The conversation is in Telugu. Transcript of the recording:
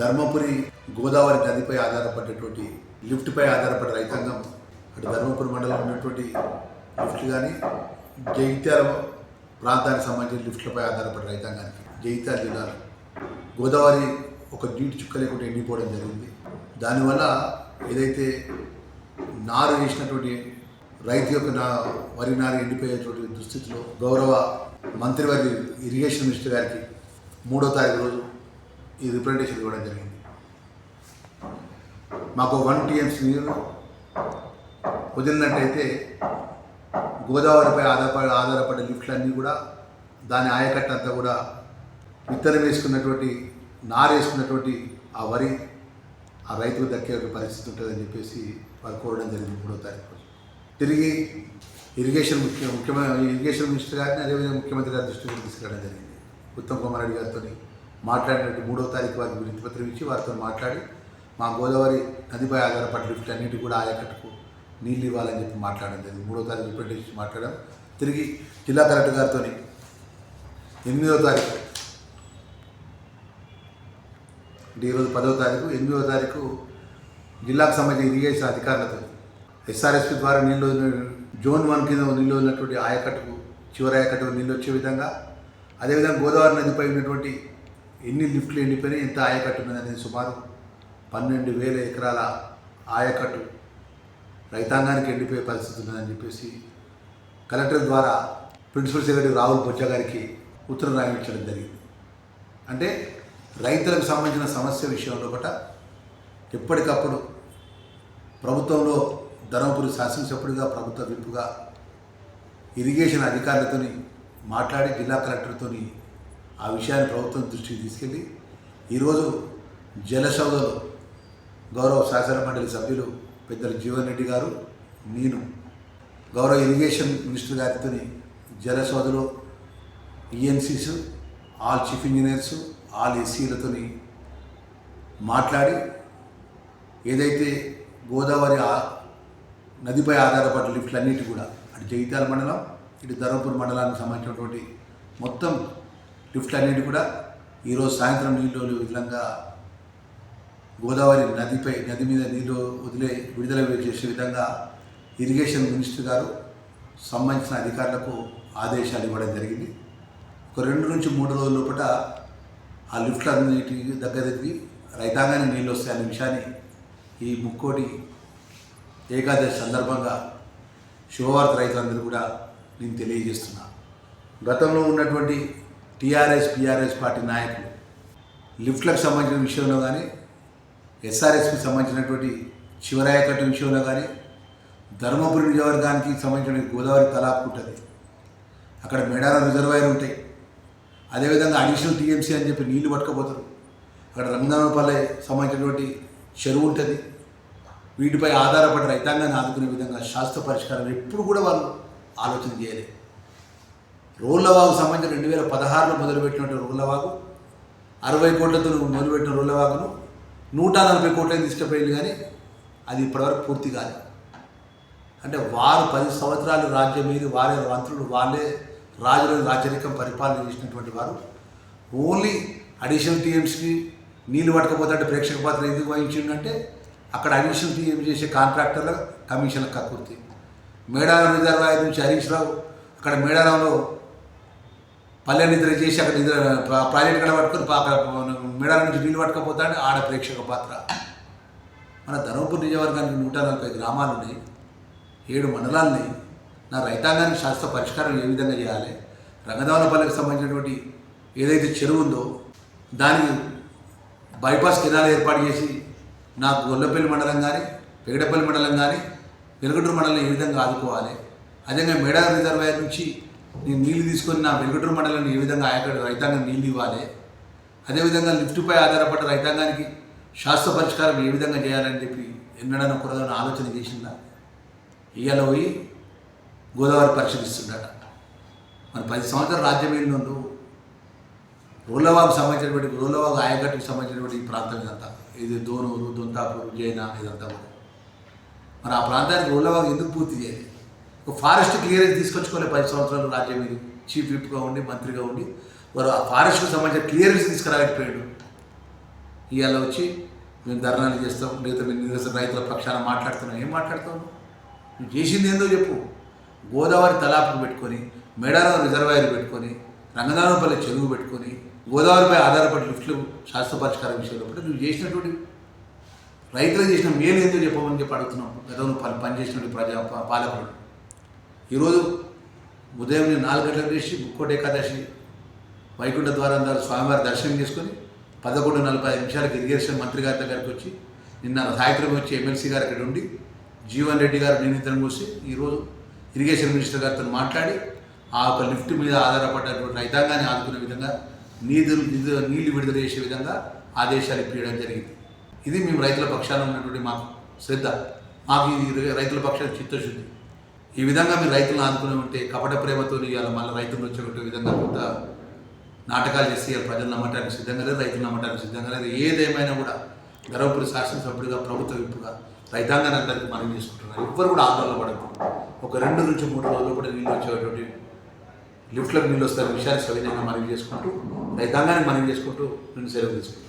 ధర్మపురి గోదావరి నదిపై ఆధారపడేటువంటి లిఫ్ట్పై ఆధారపడే రైతాంగం అటు ధర్మపురి మండలం ఉన్నటువంటి లిఫ్ట్ కానీ జైత్యాల ప్రాంతానికి సంబంధించిన లిఫ్ట్లపై ఆధారపడే రైతాంగానికి జైత్యాల జిల్లాలో గోదావరి ఒక నీటి చుక్క లేకుండా ఎండిపోవడం జరిగింది. దానివల్ల ఏదైతే నారు వేసినటువంటి రైతు యొక్క నా వరి నారు ఎండిపోయేటువంటి దుస్థితిలో గౌరవ మంత్రివర్గ ఇరిగేషన్ మినిస్టర్ గారికి మూడో తారీఖు రోజు ఈ రిప్రజెంటేషన్ ఇవ్వడం జరిగింది. మాకు వన్ టీఎంసీ నీరు వదిలినట్టయితే గోదావరిపై ఆధారపడి ఆధారపడే లిఫ్ట్లన్నీ కూడా దాని ఆయకట్ట అంతా కూడా విత్తనం వేసుకున్నటువంటి నారేసుకున్నటువంటి ఆ వరి ఆ రైతుకు దక్కే ఒక పరిస్థితి ఉంటుందని చెప్పేసి వారు కోరడం జరిగింది మూడో తారీఖు రోజు. తిరిగి ఇరిగేషన్ ముఖ్య ముఖ్యమైన ఇరిగేషన్ మినిస్టర్ గారిని అదేవిధంగా ముఖ్యమంత్రి గారి దృష్టికి తీసుకురావడం జరిగింది. ఉత్తమ్ కుమార్ రెడ్డి గారితో మాట్లాడినట్టు మూడో తారీఖు వారికి వినతి పత్రం ఇచ్చి వారితో మాట్లాడి మా గోదావరి నదిపై ఆధారపడి లిఫ్ట్ అన్నిటి కూడా ఆయకట్టుకు నీళ్ళు ఇవ్వాలని చెప్పి మాట్లాడడం జరిగింది. మూడో తారీఖు రిప్రజెంటేషన్ మాట్లాడడం తిరిగి జిల్లా కలెక్టర్ గారితో ఎనిమిదో తారీఖు అంటే ఈరోజు పదవ తారీఖు ఎనిమిదో తారీఖు జిల్లాకు సంబంధించిన ఇరిగేషన్ అధికారులతో ఎస్ఆర్ఎస్పి ద్వారా నీళ్ళు జోన్ వన్ కింద నీళ్ళు వదిలినటువంటి ఆయకట్టుకు చివరి ఆయకట్టుకు నీళ్ళు వచ్చే విధంగా అదేవిధంగా గోదావరి నదిపై ఉన్నటువంటి ఎన్ని లిఫ్ట్లు ఎండిపోయినాయి ఎంత ఆయకట్టు ఉన్నది అనేది సుమారు పన్నెండు వేల ఎకరాల ఆయకట్టు రైతాంగానికి ఎండిపోయే పరిస్థితి ఉందని చెప్పేసి కలెక్టర్ ద్వారా ప్రిన్సిపల్ సెక్రటరీ రాహుల్ బొచ్చ గారికి ఉత్తరం రాయించడం జరిగింది. అంటే రైతులకు సంబంధించిన సమస్య విషయంలో ఒకట ఎప్పటికప్పుడు ప్రభుత్వంలో ధర్మపురి శాసనసభ్యుడిగా ప్రభుత్వ విప్పుగా ఇరిగేషన్ అధికారులతోని మాట్లాడి జిల్లా కలెక్టర్తోని ఆ విషయాన్ని ప్రభుత్వం దృష్టికి తీసుకెళ్ళి ఈరోజు జలసౌదలో గౌరవ శాసన మండలి సభ్యులు పెద్దలు జీవన్ రెడ్డి గారు నేను గౌరవ ఇరిగేషన్ మినిస్టర్ గారితో జలసౌదలో ENCs all chief engineers all ఎస్సీలతోని మాట్లాడి ఏదైతే గోదావరి నదిపై ఆధారపడ్డ లిఫ్ట్లన్నిటి కూడా అటు జగిత్యాల మండలం ఇటు ధర్మపురి మండలానికి సంబంధించినటువంటి మొత్తం లిఫ్ట్లన్నిటి కూడా ఈరోజు సాయంత్రం నీళ్ళు విధంగా గోదావరి నదిపై నది మీద నీళ్ళు వదిలే విడుదల చేసే విధంగా ఇరిగేషన్ మినిస్టర్ గారు సంబంధించిన అధికారులకు ఆదేశాలు ఇవ్వడం జరిగింది. ఒక రెండు నుంచి మూడు రోజుల లోపల ఆ లిఫ్ట్లన్నిటి దగ్గర దగ్గరికి రైతాంగానికి నీళ్ళు వస్తాయనే విషయాన్ని ఈ ముక్కోటి ఏకాదశి సందర్భంగా శుభవార్త రైతులందరూ కూడా నేను తెలియజేస్తున్నా. గతంలో ఉన్నటువంటి టీఆర్ఎస్ పిఆర్ఎస్ పార్టీ నాయకులు లిఫ్ట్లకు సంబంధించిన విషయంలో కానీ ఎస్ఆర్ఎస్కి సంబంధించినటువంటి శివరాయకట్టు విషయంలో కానీ ధర్మపురి నియోజకవర్గానికి సంబంధించిన గోదావరి తలాపు ఉంటుంది. అక్కడ మేడారం రిజర్వాయర్ ఉంటాయి. అదేవిధంగా అడిషనల్ టీఎంసీ అని చెప్పి నీళ్ళు పట్టుకపోతారు. అక్కడ రంగనామపల్లె సంబంధించినటువంటి చెరువు ఉంటుంది. వీటిపై ఆధారపడి రైతాంగాన్ని ఆదుకునే విధంగా శాస్త్ర పరిష్కారాలు ఎప్పుడు కూడా వాళ్ళు ఆలోచన చేయలేదు. రోళ్ళవాగు సంబంధించిన రెండు వేల పదహారులో మొదలుపెట్టినటువంటి రోళ్ళవాగు అరవై కోట్లతో మొదలుపెట్టిన రోళ్ళవాగును నూట నలభై కోట్లని తీసుకుపోయింది కానీ అది ఇప్పటివరకు పూర్తి కాలేదు. అంటే వారు పది సంవత్సరాలు రాజ్యం మీద వారే మంత్రులు వాళ్ళే రాజులను రాజరికం పరిపాలన చేసినటువంటి వారు. ఓన్లీ అడిషనల్ టీఎంస్కి నీళ్ళు పట్టకపోతే ప్రేక్షక పాత్ర ఎందుకు వహించిండంటే అక్కడ అడిషనల్ టీఎం చేసే కాంట్రాక్టర్ల కమిషన్ల కక్కుర్తి మేడారం రిజర్వాయర్ నుంచి హరీష్ రావు అక్కడ మేడారంలో పల్లె నిద్ర చేసి అక్కడ నిద్ర ప్రాజెక్ట్ కూడా పట్టుకొని అక్కడ మేడారం నుంచి నీళ్ళు పట్టుకపోతాడు ఆడ ప్రేక్షక పాత్ర. మన ధర్మపూర్ నియోజకవర్గానికి నూట నలభై గ్రామాలు ఉన్నాయి. ఏడు మండలాలని నా రైతాంగానికి శాస్త్ర పరిష్కారం ఏ విధంగా చేయాలి? రంగదావనపల్లికి సంబంధించినటువంటి ఏదైతే చెరువు ఉందో దానికి బైపాస్ కెనాల్ ఏర్పాటు చేసి నాకు గొల్లపల్లి మండలం కానీ పెగడపల్లి మండలం కానీ వెలుగటూరు మండలం ఏ విధంగా ఆదుకోవాలి? అదేవిధంగా మేడా రిజర్వాయర్ నుంచి నేను నీళ్ళు తీసుకొని నా వెలుగుటూరు మండలం ఏ విధంగా ఆయక రైతాంగం నీళ్ళు ఇవ్వాలి? అదేవిధంగా లిఫ్ట్పై ఆధారపడ్డ రైతాంగానికి శాస్త్ర పరిష్కారం ఏ విధంగా చేయాలని చెప్పి ఎన్నడన్నా కురదని ఆలోచన చేసిందా ఇయ్యాల పోయి గోదావరి పరిశీలిస్తున్నాడ మరి పది సంవత్సరాలు రాజ్యం ఏంటో రోలవాకు సంబంధించినటువంటి రోలవాకు ఆయకట్టుకు సంబంధించినటువంటి ఈ ప్రాంతం ఇదంతా ఇది దోనూరు దొంతాపూర్ జైనా ఇదంతా కూడా. మరి ఆ ప్రాంతానికి రోలవాకు ఎందుకు పూర్తి చేయాలి ఒక ఫారెస్ట్ క్లియరెన్స్ తీసుకొచ్చుకోలేదు పది సంవత్సరాలు రాజ్యం ఇది. చీఫ్ విప్గా ఉండి మంత్రిగా ఉండి వారు ఆ ఫారెస్ట్కి సంబంధించిన క్లియరెన్స్ తీసుకురాలేకపోయాడు. ఇవాళ వచ్చి మేము ధర్నాలు చేస్తాం లేదా మేము నిరసన రైతుల పక్షాన మాట్లాడుతున్నాం. ఏం మాట్లాడతావు నువ్వు చేసింది ఏందో చెప్పు. గోదావరి తలాపులు పెట్టుకొని మేడారం రిజర్వాయర్ పెట్టుకొని రంగనాథపల్లి చెరువు పెట్టుకొని గోదావరిపై ఆధారపడి లిఫ్ట్లు శాస్త్ర పరిష్కారం విషయంలో కూడా నువ్వు చేసినటువంటి రైతులు చేసిన మేలు ఎందుకు చెప్పమని చెప్పి అడుగుతున్నాం. గతంలో పని పనిచేసినటువంటి ప్రజా పాలకులు. ఈరోజు ఉదయం నాలుగు గంటలకు చేసి ముక్కోటి ఏకాదశి వైకుంఠ ద్వారం ద్వారా స్వామివారి దర్శనం చేసుకొని పదకొండు నలభై ఐదు నిమిషాలకు ఇరిగేషన్ మంత్రి గారి దగ్గరికి వచ్చి నిన్న సాయంత్రం వచ్చి ఎమ్మెల్సీ గారు ఇక్కడ ఉండి జీవన్ రెడ్డి గారు నిమిత్తం కూసి ఈరోజు ఇరిగేషన్ మినిస్టర్ గారితో మాట్లాడి ఆ యొక్క లిఫ్ట్ మీద ఆధారపడ్డటువంటి రైతాంగాన్ని ఆదుకునే విధంగా నీధులు నిధులు నీళ్ళు విడుదల చేసే విధంగా ఆదేశాలు ఇప్పించడం జరిగింది. ఇది మేము రైతుల పక్షాన ఉన్నటువంటి మాకు శ్రద్ధ. మాకు ఈ రైతుల పక్షాన చిత్తశుద్ధి. ఈ విధంగా మీరు రైతులను ఆదుకునే ఉంటే కపట ప్రేమతో ఇవాళ మళ్ళీ రైతులు వచ్చేటువంటి విధంగా కొంత నాటకాలు చేసి ఇవాళ ప్రజలు నమ్మటానికి సిద్ధంగా లేదు రైతులు నమ్మటానికి సిద్ధంగా లేదు. ఏదేమైనా కూడా గర్వపురి శాసనసభ్యుడిగా ప్రభుత్వ విప్పుగా రైతాంగాన్ని అందరికీ మనం చేసుకుంటున్నారు. ఎవ్వరు కూడా ఆందోళన పడదు ఒక రెండు నుంచి మూడు రోజులు కూడా నీళ్ళు వచ్చేటువంటి లిఫ్ట్లకు నీళ్ళు వస్తారు విషయాన్ని సవినయంగా మనం చేసుకుంటూ రైతాంగానికి మనం చేసుకుంటూ నేను సెలవు తీసుకుంటాను